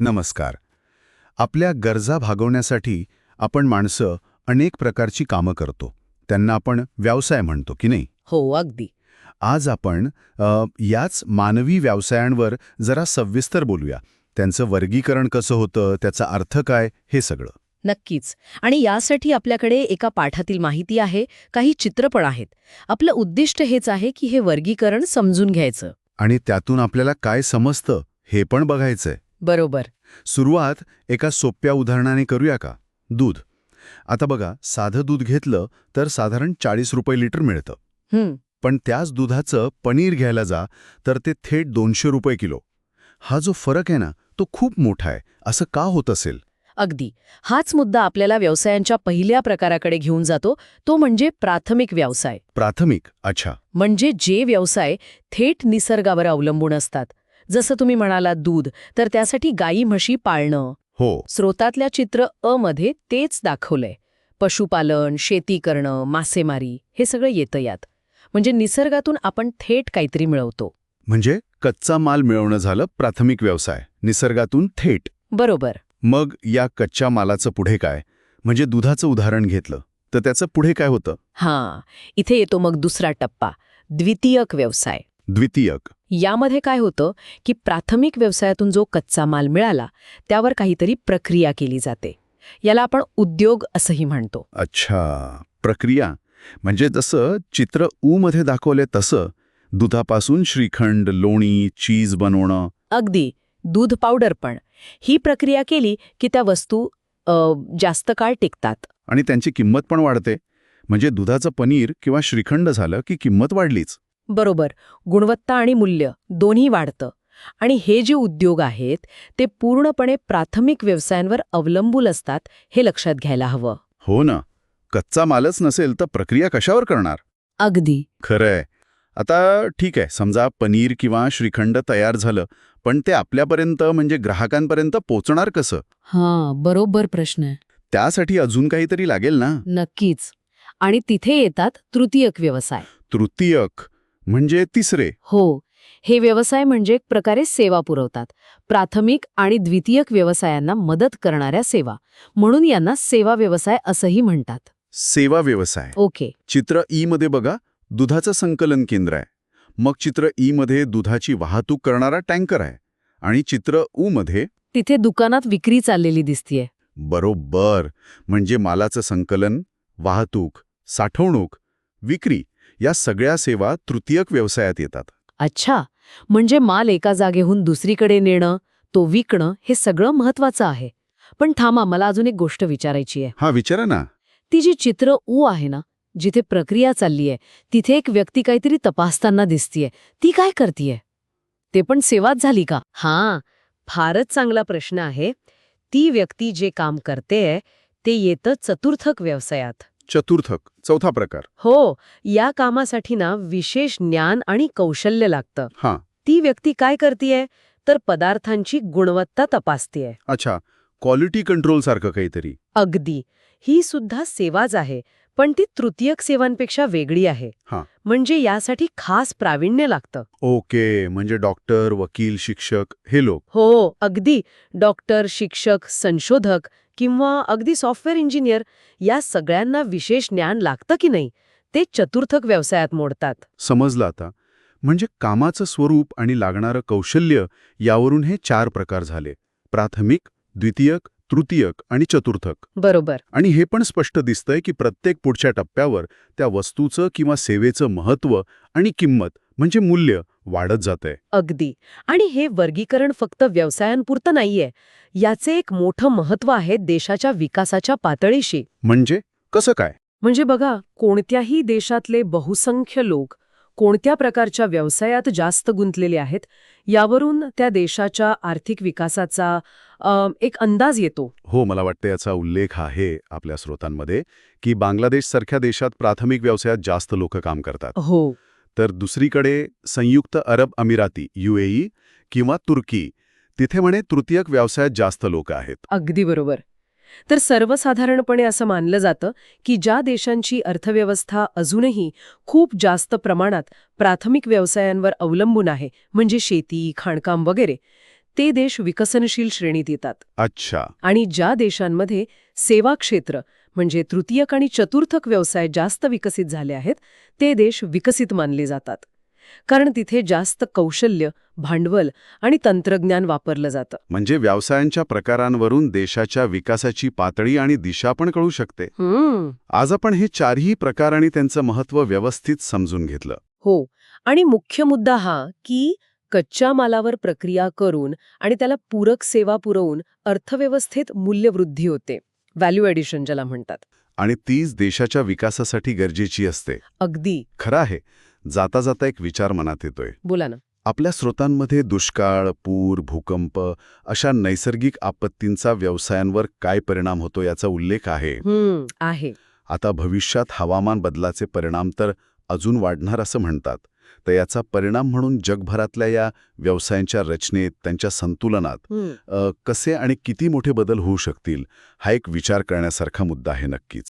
नमस्कार. आपल्या गरजा भागवण्यासाठी आपण माणसं अनेक प्रकारची कामं करतो. त्यांना आपण व्यवसाय म्हणतो की नाही? हो अगदी. आज आपण अ, याच मानवी व्यवसायांवर जरा सविस्तर बोलूया. त्यांचं वर्गीकरण कसं होतं त्याचा अर्थ काय हे सगळं. नक्कीच. आणि यासाठी आपल्याकडे एका पाठातील माहिती आहे काही चित्रपण आहेत. आपलं उद्दिष्ट हेच आहे की हे वर्गीकरण समजून घ्यायचं. आणि त्यातून आपल्याला काय समजतं हे पण बघायचंय. बरोबर. सुरुवात एका सोप्या उदाहरणाने करूया का? दूध. आता बघा साधं दूध घेतलं तर साधारण चाळीस रुपये लिटर मिळतं. पण त्याच दुधाचं पनीर घ्यायला जा तर ते थेट दोनशे रुपये किलो. हा जो फरक आहे ना तो खूप मोठा आहे. असं का होत असेल? अगदी. हाच मुद्दा आपल्याला व्यवसायांच्या पहिल्या प्रकाराकडे घेऊन जातो तो म्हणजे प्राथमिक व्यवसाय. प्राथमिक. अच्छा. म्हणजे जे व्यवसाय थेट निसर्गावर अवलंबून असतात. जसं तुम्ही म्हणालात दूध तर त्यासाठी गायी म्हशी पाळणं. हो. स्रोतातल्या चित्र अ मध्ये तेच दाखवलंय. पशुपालन शेती करणं मासेमारी हे सगळं येतं यात. म्हणजे निसर्गातून आपण थेट काहीतरी मिळवतो. म्हणजे कच्चा माल मिळवणं झालं प्राथमिक व्यवसाय निसर्गातून थेट. बरोबर. मग या कच्च्या मालाचं पुढे काय? म्हणजे दुधाचं उदाहरण घेतलं तर त्याचं पुढे काय होतं? हां इथे येतो मग दुसरा टप्पा द्वितीयक व्यवसाय. द्वितीयक. यामध्ये काय होतं की प्राथमिक व्यवसायातून जो कच्चा माल मिळाला त्यावर काहीतरी प्रक्रिया केली जाते. याला आपण उद्योग असंही म्हणतो. अच्छा. प्रक्रिया. म्हणजे जसं चित्र ऊ मध्ये दाखवले तसं दुधापासून श्रीखंड लोणी चीज बनवणं. अगदी. दूध पावडर पण. ही प्रक्रिया केली की त्या वस्तू जास्त काळ टिकतात. आणि त्यांची किंमत पण वाढते. म्हणजे दुधाचं पनीर किंवा श्रीखंड झालं की किंमत वाढलीच. बरोबर गुणवत्ता आणि मूल्य दोन्ही वाढतं. आणि हे जे उद्योग आहेत ते पूर्णपणे प्राथमिक व्यवसायांवर अवलंबून असतात हे लक्षात घ्यायला हवं. हो ना. कच्चा मालच नसेल तर प्रक्रिया कशावर करणार? अगदी. खरंय. आता ठीक आहे समजा पनीर किंवा श्रीखंड तयार झालं पण ते आपल्यापर्यंत म्हणजे ग्राहकांपर्यंत पोचणार कसं? हां बरोबर प्रश्न आहे. त्यासाठी अजून काहीतरी लागेल ना? नक्कीच. आणि तिथे येतात तृतीयक व्यवसाय. तृतीयक. म्हणजे तिसरे. हो. हे व्यवसाय म्हणजे एक प्रकारे सेवा पुरवतात. प्राथमिक आणि द्वितीयक व्यवसायांना मदत करणाऱ्या सेवा. म्हणून यांना सेवा व्यवसाय असंही म्हणतात. सेवा व्यवसाय. ओके. चित्र ई मध्ये बघा दुधाचं संकलन केंद्र आहे. मग चित्र ई मध्ये दुधाची वाहतूक करणारा टँकर आहे. आणि चित्र ऊ मध्ये तिथे दुकानात विक्री चाललेली दिसतीये. बरोबर. म्हणजे मालाचं संकलन वाहतूक साठवणूक विक्री या सगळ्या सेवा तृतीयक व्यवसायात येतात. अच्छा. म्हणजे माल एका जागेहून दुसरीकडे नेणं तो विकणं हे सगळं महत्वाचं आहे. पण थांबा मला अजून एक गोष्ट विचारायची आहे. हा विचारा ना. ती जी चित्र ऊ आहे ना जिथे प्रक्रिया चालली आहे तिथे एक व्यक्ती काहीतरी तपासताना दिसतीये ती काय करतीये? ते पण सेवाच झाली का? हां फारच चांगला प्रश्न आहे. ती व्यक्ती जे काम करतेय ते येतं चतुर्थक व्यवसायात. चतुर्थक चौथा प्रकार. हो या कामासाठी ना विशेष ज्ञान आणि कौशल्य लागतं. हा. ती व्यक्ती काय करतीये? तर पदार्थांची गुणवत्ता तपासतीये. अच्छा क्वालिटी कंट्रोल सारखं काहीतरी. अगदी. ही सुद्धा सेवाच आहे. पण ती तृतीयक सेवांपेक्षा वेगळी आहे. हा. म्हणजे यासाठी खास प्रावीण्य लागतं. ओके म्हणजे डॉक्टर वकील शिक्षक हे लोक. हो अगदी. डॉक्टर शिक्षक संशोधक किंवा अगदी सॉफ्टवेअर इंजिनियर या सगळ्यांना विशेष ज्ञान लागतं की नाही ते चतुर्थक व्यवसायात मोडतात. समजलं आता. म्हणजे कामाचं स्वरूप आणि लागणारं कौशल्य यावरून हे चार प्रकार झाले. प्राथमिक द्वितीयक तृतीयक आणि चतुर्थक. बरोबर. आणि हे पण स्पष्ट दिसतंय की प्रत्येक पुढच्या टप्प्यावर त्या वस्तूचं किंवा सेवेचं महत्त्व आणि किंमत म्हणजे मूल्य वाढत जातंय. अगदी. आणि हे वर्गीकरण फक्त व्यवसायांपुरतं नाहीये. याचे एक मोठं महत्त्व आहे देशाच्या विकासाच्या पातळीशी. म्हणजे? कसं काय? म्हणजे बघा कोणत्याही देशातले बहुसंख्य लोक कोणत्या प्रकारच्या व्यवसायात जास्त गुंतलेले आहेत यावरून त्या देशाच्या आर्थिक विकासाचा अ, एक अंदाज येतो. हो मला वाटतं याचा उल्लेख आहे आपल्या स्रोतांमध्ये की बांगलादेशसारख्या देशात प्राथमिक व्यवसायात जास्त लोक काम करतात. हो. तर दुसरीकडे संयुक्त अरब अमिराती युएई किंवा तुर्की तिथे म्हणे तृतीयक व्यवसायात जास्त लोक आहेत. अगदी बरोबर. तर सर्वसाधारणपणे असं मानलं जातं की ज्या देशांची अर्थव्यवस्था अजूनही खूप जास्त प्रमाणात प्राथमिक व्यवसायांवर अवलंबून आहे म्हणजे शेती खाणकाम वगैरे ते देश विकसनशील श्रेणीत येतात. अच्छा. आणि ज्या देशांमध्ये सेवा क्षेत्र म्हणजे तृतीयक आणि चतुर्थक व्यवसाय जास्त विकसित झाले आहेत ते देश विकसित मानले जातात. कारण तिथे जास्त कौशल्य भांडवल आणि तंत्रज्ञान वापरलं जातं. म्हणजे व्यवसायांच्या प्रकारांवरून देशाच्या विकासाची पातळी आणि दिशा पण कळू शकते. आज आपण हे चारही प्रकार आणि त्यांचं महत्त्व व्यवस्थित समजून घेतलं. हो. आणि मुख्य मुद्दा हा की कच्च्या मालावर प्रक्रिया करून आणि त्याला पूरक सेवा पुरवून अर्थव्यवस्थेत मूल्यवृद्धी होते. व्हॅल्यू ॲडिशन ज्याला म्हणतात. आणि तीच देशाच्या विकासासाठी गरजेची असते. अगदी. खरं आहे. जाता जाता एक विचार मनात येतोय. बोला ना. आपल्या स्रोतांमध्ये दुष्काळ पूर भूकंप अशा नैसर्गिक आपत्तींचा व्यवसायांवर काय परिणाम होतो याचा उल्लेख आहे. आहे. आता भविष्यात हवामान बदलाचे परिणाम तर अजून वाढणार असं म्हणतात तर याचा परिणाम म्हणून जगभरातल्या या व्यवसायांच्या रचनेत त्यांच्या संतुलनात कसे आणि किती मोठे बदल होऊ शकतील हा एक विचार करण्यासारखा मुद्दा आहे नक्कीच.